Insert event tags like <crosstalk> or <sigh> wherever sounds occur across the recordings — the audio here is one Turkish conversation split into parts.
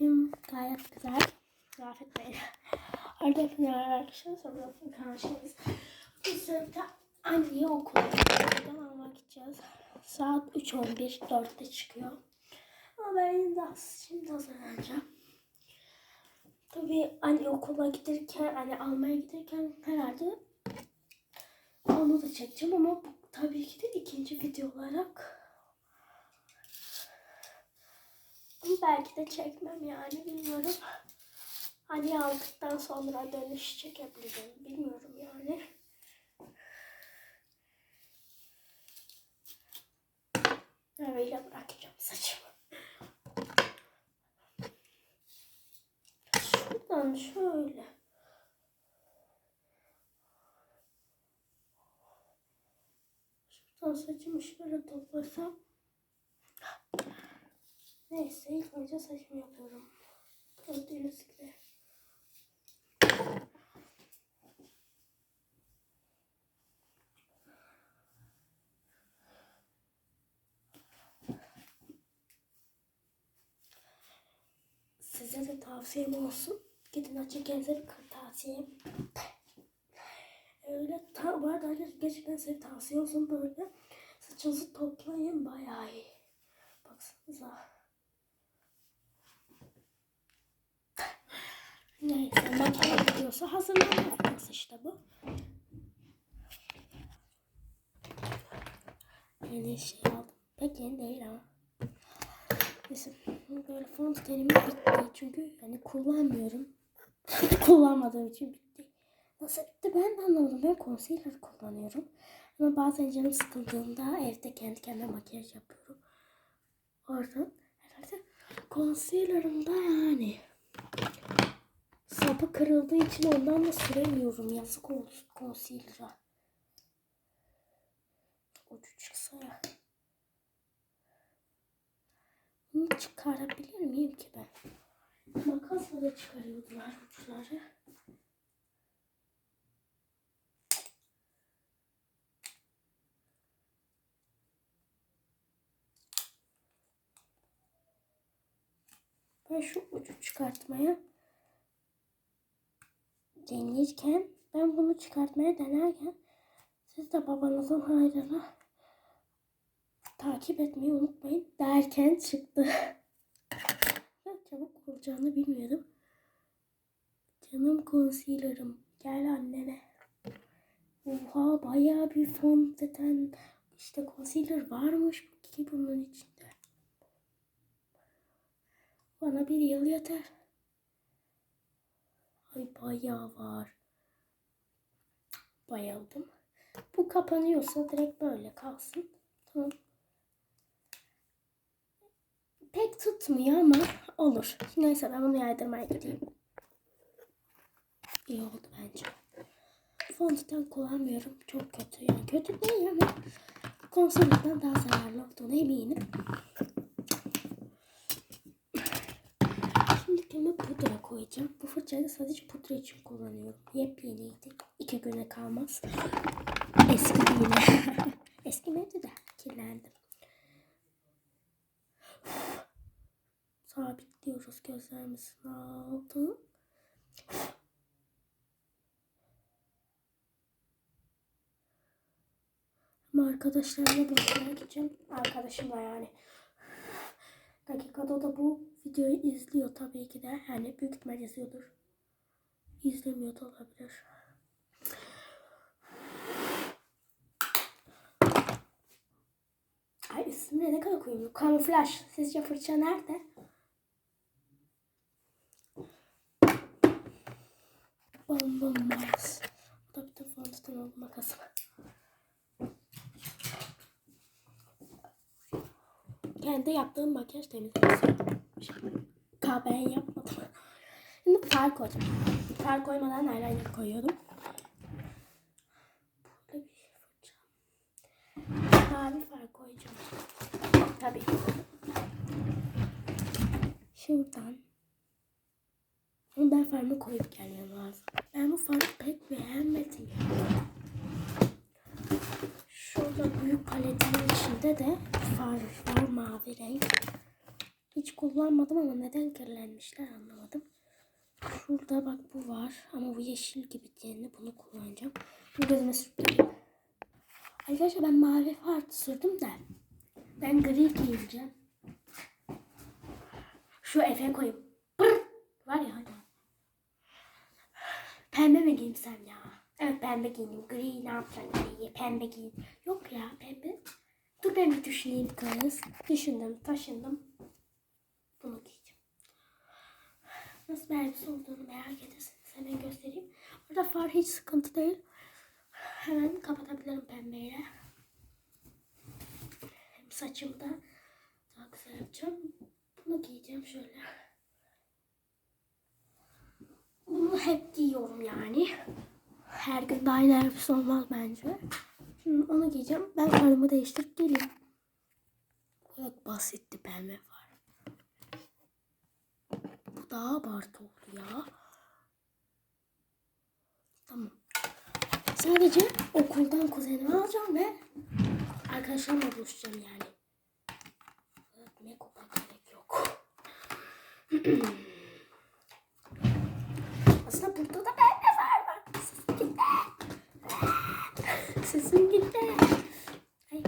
Keyfim gayet güzel. Rafet Bey. Arkadaşlar arkadaşlar karşınız. Bu sırada anneyi okula almak gideceğiz. Saat 3.11 4'te çıkıyor. Ama ben yine şimdi hazırlanacağım. Tabii anne okula giderken, hani almaya giderken herhalde onu da çekeceğim ama bu, tabii ki de ikinci video olarak belki de çekmem yani bilmiyorum. Hani aldıktan sonra dönüş çekebilirim bilmiyorum yani. Öyle bırakacağım saçımı. Şuradan şöyle. Şuradan saçımı şöyle toplasam. Neyse ilk önce saçımı yapıyorum. Gibi. Size de tavsiyem olsun. Gidin açık bir kırtasiye. Öyle ta, bu arada arkadaşlar gerçekten size tavsiye olsun böyle. Saçınızı toplayın bayağı iyi. Baksanıza. Neyse makyaj videosu hazırlanma videosu işte bu. Yeni şey aldım. Pek yeni değil ama. Neyse böyle tenimi bitti çünkü yani kullanmıyorum. <laughs> Kullanmadığım için bitti. Nasıl bitti ben de anlamadım. Ben concealer kullanıyorum. Ama bazen canım sıkıldığında evde kendi kendime makyaj yapıyorum. Oradan herhalde concealer'ımda yani sapı kırıldığı için ondan da süremiyorum. Yazık olsun concealer'a. Ucu çıksa ya. Bunu çıkarabilir miyim ki ben? Makasla da çıkarıyordular uçları. Ben şu ucu çıkartmaya denirken ben bunu çıkartmaya denerken siz de babanızın hayrına takip etmeyi unutmayın derken çıktı. <laughs> ya çabuk olacağını bilmiyordum. Canım concealer'ım gel annene. Oha bayağı bir fondöten işte concealer varmış ki bunun içinde. Bana bir yıl yeter. Ay bayağı var. Bayıldım. Bu kapanıyorsa direkt böyle kalsın. Tamam. Pek tutmuyor ama olur. Neyse ben bunu yaydırmaya gideyim. İyi oldu bence. Fondöten kullanmıyorum. Çok kötü. Yani kötü değil ama konsoliden daha zararlı olduğunu eminim. Şimdi kendime pudra koyacağım. Bu fırçayı da sadece pudra için kullanıyorum. Yepyeniydi. İki güne kalmaz. Eski yine. <laughs> Eskimedi de kirlendim. Sabitliyoruz gözlerimizin altını. Ama arkadaşlarımla buluşmaya gideceğim. Arkadaşımla yani. Dakikada o da bu videoyu izliyor tabii ki de. Yani büyük ihtimal izliyordur. İzlemiyor da olabilir. Ay üstüne ne kadar koyayım? Kamuflaj. Sizce fırça nerede? Bom bom makas. Bu da oldu makasım. Kendi yaptığım makyaj temizlemesi. Ka ben yapmadım. Şimdi far koyacağım. Far koymadan eyeliner koyuyorum. Burada bir fırça. Mavi far koyacağım. Tabii. Şuradan. Ben farımı koyup gelmem lazım. Ben bu farı pek beğenmedim. İçinde de far var mavi renk. Hiç kullanmadım ama neden kirlenmişler anlamadım. Şurada bak bu var ama bu yeşil gibi diğerini bunu kullanacağım. Bu gözüme sürteyim. Arkadaşlar ben mavi far sürdüm de ben gri giyeceğim. Şu efe koyayım. Pırr! Var ya hani. Pembe mi giyinsem ya? Evet pembe giyineyim. Gri ne yapacağım? Pembe giyin. Yok ya pembe. Dur ben bir düşüneyim kız. Düşündüm taşındım. Bunu giyeceğim. Nasıl bir elbise olduğunu merak ederseniz hemen göstereyim. Burada far hiç sıkıntı değil. Hemen kapatabilirim pembeyle. Hem saçımı da daha güzel yapacağım. Bunu giyeceğim şöyle. Bunu hep giyiyorum yani. Her gün aynı elbise olmaz bence. Şimdi onu giyeceğim. Ben karımı değiştirip geleyim. Evet basitti pembe var. Bu daha abartı oldu ya. Tamam. Sadece okuldan kuzenimi alacağım ve arkadaşlarımla buluşacağım yani. Make-up'a gerek yok. <clears throat> Aslında burada da pembe var var. Sesim gitti. Sesim gitti. Ay.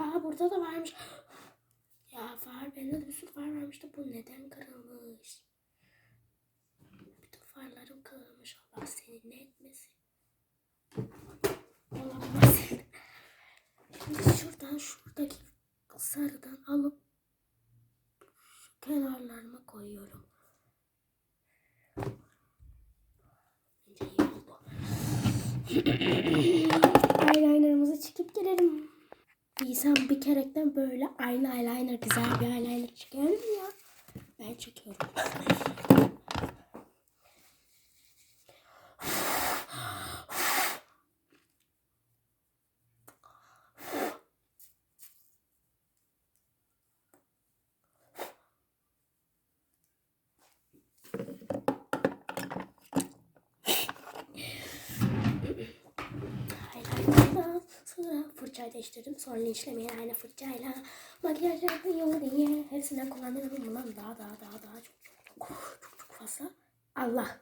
Aa burada da varmış. Ya far bende de sürü far varmış da bu neden kırılmış? Bütün farlarım kırılmış. Allah seni ne etmesin. Olamaz. Şimdi şuradan şuradaki sarıdan alıp şu kenarlarıma koyuyorum. Bence iyi oldu. Eyelinerımızı çıkıp gelelim. Kerekten böyle aynı eyeliner, güzel bir eyeliner mı ya? Ben çekiyorum. Eyeliner'dan sonra fırçayı değiştirdim. Sonra linçlemeyin aynı fırçayla. Makyaj yapıyor diye. Hepsinden kullanıyorum. Bundan daha daha daha daha çok çok çok çok çok fazla. Allah.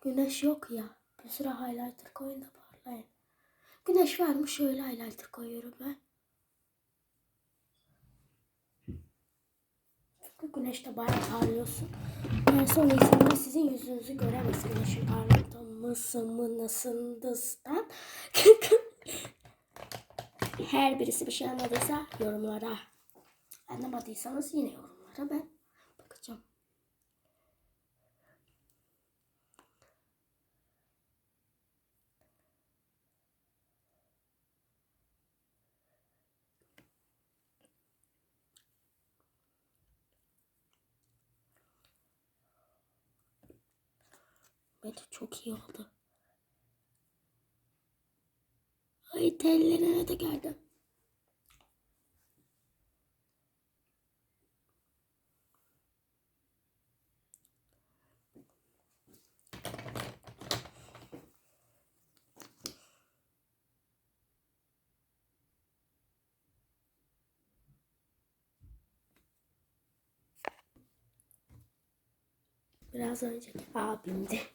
Güneş yok ya. Bir sürü highlighter koyun da parlayın. Güneş varmış şöyle highlighter koyuyorum ben. Güneşte bayağı parlıyorsun. Yani sonra insanlar sizin yüzünüzü göremez güneşin parlatmasından. <laughs> Her birisi bir şey anladıysa yorumlara. Anlamadıysanız yine yorumlara ben Bence çok iyi oldu. Ay tellerine de geldim. Biraz önceki abimdi. <laughs>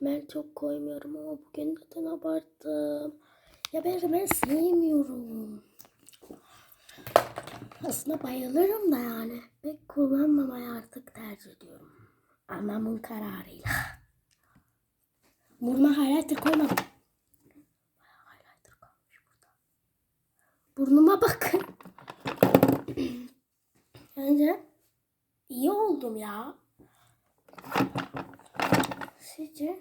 Ben çok koymuyorum ama bugün neden abarttım. Ya ben rimel sevmiyorum. Aslında bayılırım da yani. Pek kullanmamayı artık tercih ediyorum. Anamın kararıyla. Burnuma highlighter koymadım. Bayağı highlighter kalmış burada. Burnuma bakın. <clears throat> Bence iyi oldum ya. Sizce?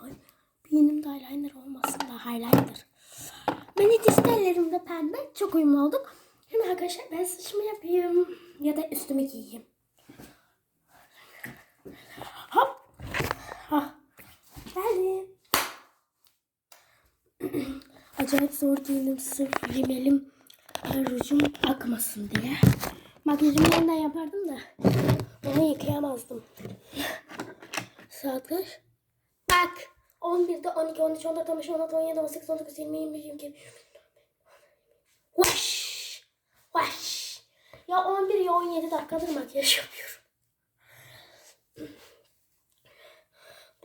Ay, beynimde eyeliner olmasın da highlighter. Ben itis tellerimde pembe. Çok uyumlu olduk. Şimdi arkadaşlar ben saçımı yapayım. Ya da üstümü giyeyim. Geldim. <clears throat> Acayip zor giyindim sırf rimelim rujum akmasın diye. Makyajımı yeniden yapardım da onu yıkayamazdım. <laughs> Saat kaç? Bak 11'de 12, 13, 14, 15, 16, 17, 18, 19, 20, 21, 22, Vaş! Vaş! Ya 11 ya 17 dakikadır makyaj yapıyorum.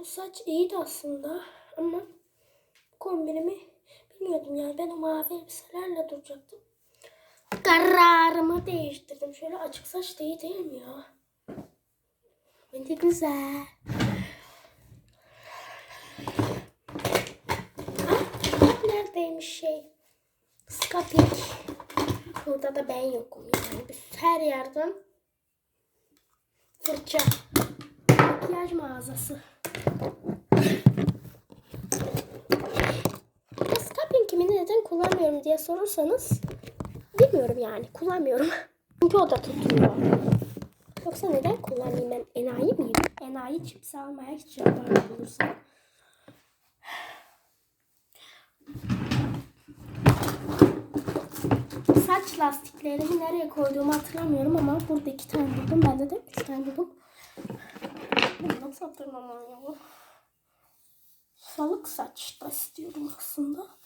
Bu saç iyiydi aslında ama kombinimi bilmiyordum yani ben o mavi elbiselerle duracaktım. Kararımı değiştirdim. Şöyle açık saç değil değil mi ya? Bence güzel. Ah, neredeymiş şey? Skapik. Burada da ben yokum yani. Biz her yerden fırça. Makyaj mağazası. Ya Scaping'imi neden kullanmıyorum diye sorursanız bilmiyorum yani kullanmıyorum. <laughs> Çünkü o da tutmuyor. Yoksa neden kullanayım ben? Enayi miyim? Enayi çipsi almaya gideceğim bana bulursam. Saç lastiklerimi nereye koyduğumu hatırlamıyorum ama burada iki tane buldum. Bende de üç tane buldum. Bunu nasıl hatırlamam ya? Salık saç da istiyorum aslında.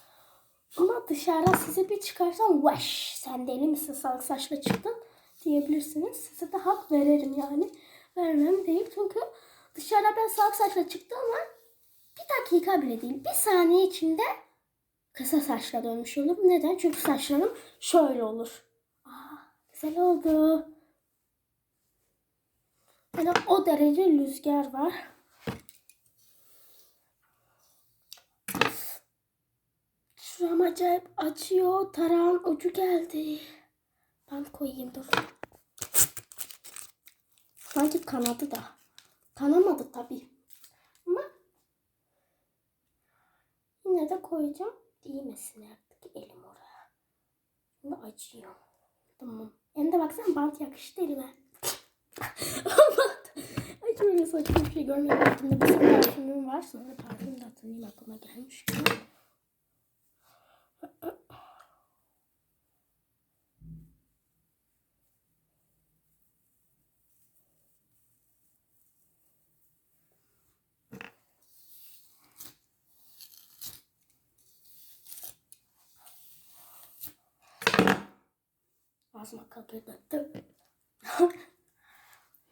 Ama dışarıda size bir çıkarsam vaş sen deli misin salık saçla çıktın diyebilirsiniz. Size de hak veririm yani. Vermem değil çünkü dışarıda ben salık saçla çıktım ama bir dakika bile değil. Bir saniye içinde kısa saçla dönmüş olurum. Neden? Çünkü saçlarım şöyle olur. Aa, güzel oldu. Yani o derece rüzgar var. Şuram acayip acıyor. Tarağın ucu geldi. Ben koyayım dur. Sanki kanadı da. Kanamadı tabii. Ama yine de koyacağım. Değmesin artık elim oraya. Şimdi acıyor. Tamam. Hem de baksana bant yakıştı elime. Ay şöyle saçma bir şey görmedim. Aklımda bir parfümüm var. Sonra parfüm de hatırlayayım aklıma gelmiş. Ağzıma kapatırdım.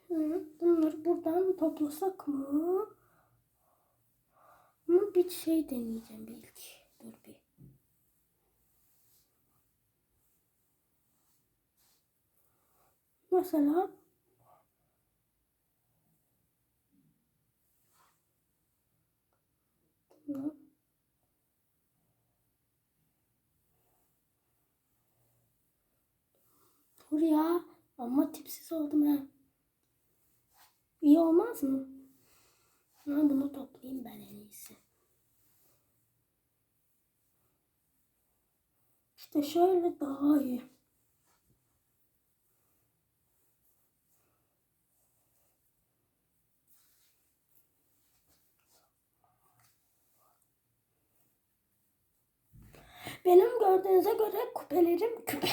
Bunları buradan toplasak mı? Ama bir şey deneyeceğim belki. Dur bir. Mesela Bunu Dur ya. Ama tipsiz oldum ha. İyi olmaz mı? Ha, bunu toplayayım ben en iyisi. İşte şöyle daha iyi. Benim gördüğünüze göre küpelerim küpe.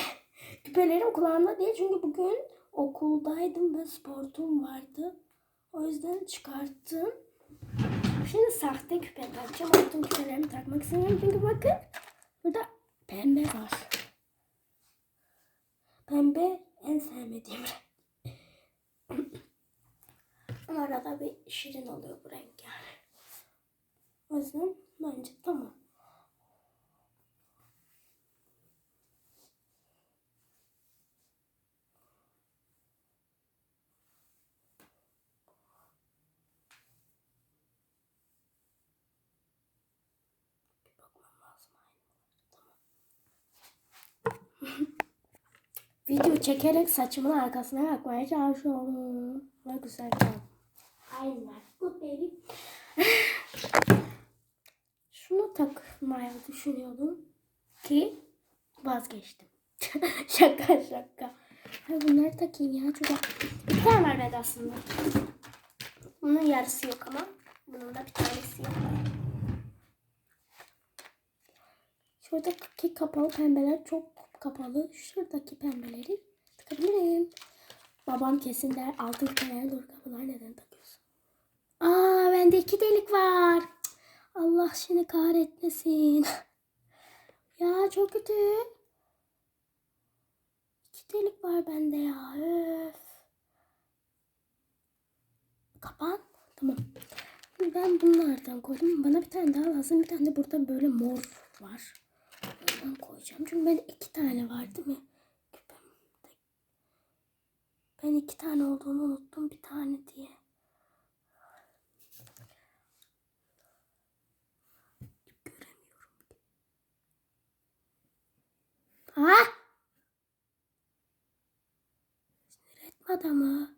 Küpelerim kulağımda değil çünkü bugün okuldaydım ve sportum vardı. O yüzden çıkarttım. Şimdi sahte küpe takacağım. Altın küpelerimi takmak istemiyorum çünkü bakın burada pembe var. Pembe en sevmediğim renk. Ama <clears throat> arada bir şirin oluyor bu renk yani. O yüzden bence tamam. Video çekerek saçımın arkasına bakmaya çalışıyorum. Ne güzel. Aynen. Good baby. Şunu takmaya düşünüyordum ki vazgeçtim. <laughs> şaka şaka. Ha, bunları takayım ya çok Bir tane vermedi aslında. Bunun yarısı yok ama. Bunun da bir tanesi yok. Şuradaki kapalı pembeler çok kapalı. Şuradaki pembeleri takabilirim. Babam kesin der altın kenarı dur kapılar neden takıyorsun? Aa bende iki delik var. Allah seni kahretmesin. <laughs> ya çok kötü. İki delik var bende ya. Öf. Kapan. Tamam. Ben bunlardan koydum. Bana bir tane daha lazım. Bir tane de burada böyle mor var. Ondan koyacağım. Çünkü bende iki tane var değil mi? Ben iki tane olduğunu unuttum. Bir tane diye. Göremiyorum. Ha? Sinir etme adamı.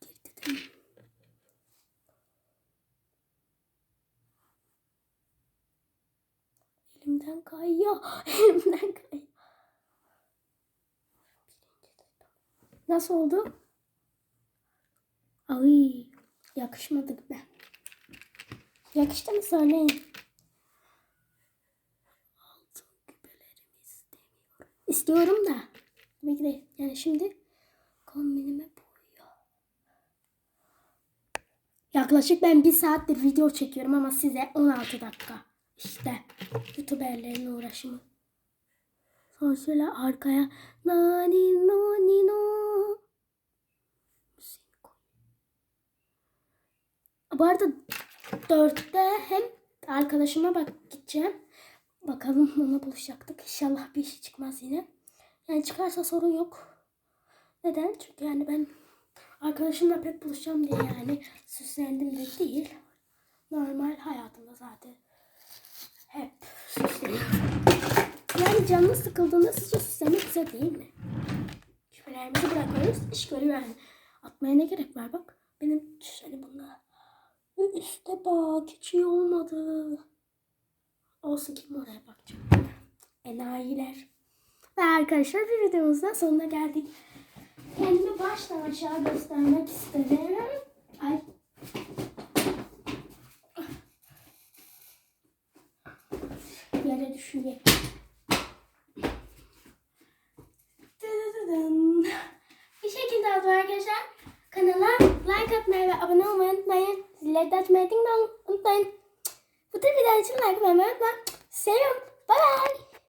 Girdi değil mi? Elimden kayıyor. Elimden kayıyor. Nasıl oldu? Ay yakışmadık be. Yakıştı mı söyleyin. İstiyorum da. Tabii yani şimdi kombinime boyuyor. Yaklaşık ben bir saattir video çekiyorum ama size 16 dakika. İşte youtuberlerin uğraşımı. Sonra şöyle arkaya nani nani no. Bu arada dörtte hem arkadaşıma bak gideceğim. Bakalım ona buluşacaktık. İnşallah bir şey çıkmaz yine. Yani çıkarsa sorun yok. Neden? Çünkü yani ben arkadaşımla pek buluşacağım diye yani süslendim de değil. Normal hayatımda zaten hep. Yani canınız sıkıldığında sizce süslemek güzel değil mi? Şüphelerimizi bırakıyoruz. İş görüyor yani. Atmaya ne gerek var bak. Benim hani bunlar. Ve üstte bak. Hiç iyi olmadı. Olsun kim oraya bakacak. Enayiler. Ve arkadaşlar bir videomuzda sonuna geldik. Kendimi baştan aşağı göstermek istedim. Ay. Düşüyor. Dıdıdıdın. Bir şekilde oldu arkadaşlar. Kanala like atmayı ve abone olmayı unutmayın. Zilleri de açmayı unutmayın. Bu tür videolar için like atmayı unutmayın. Seviyorum. Bye bye.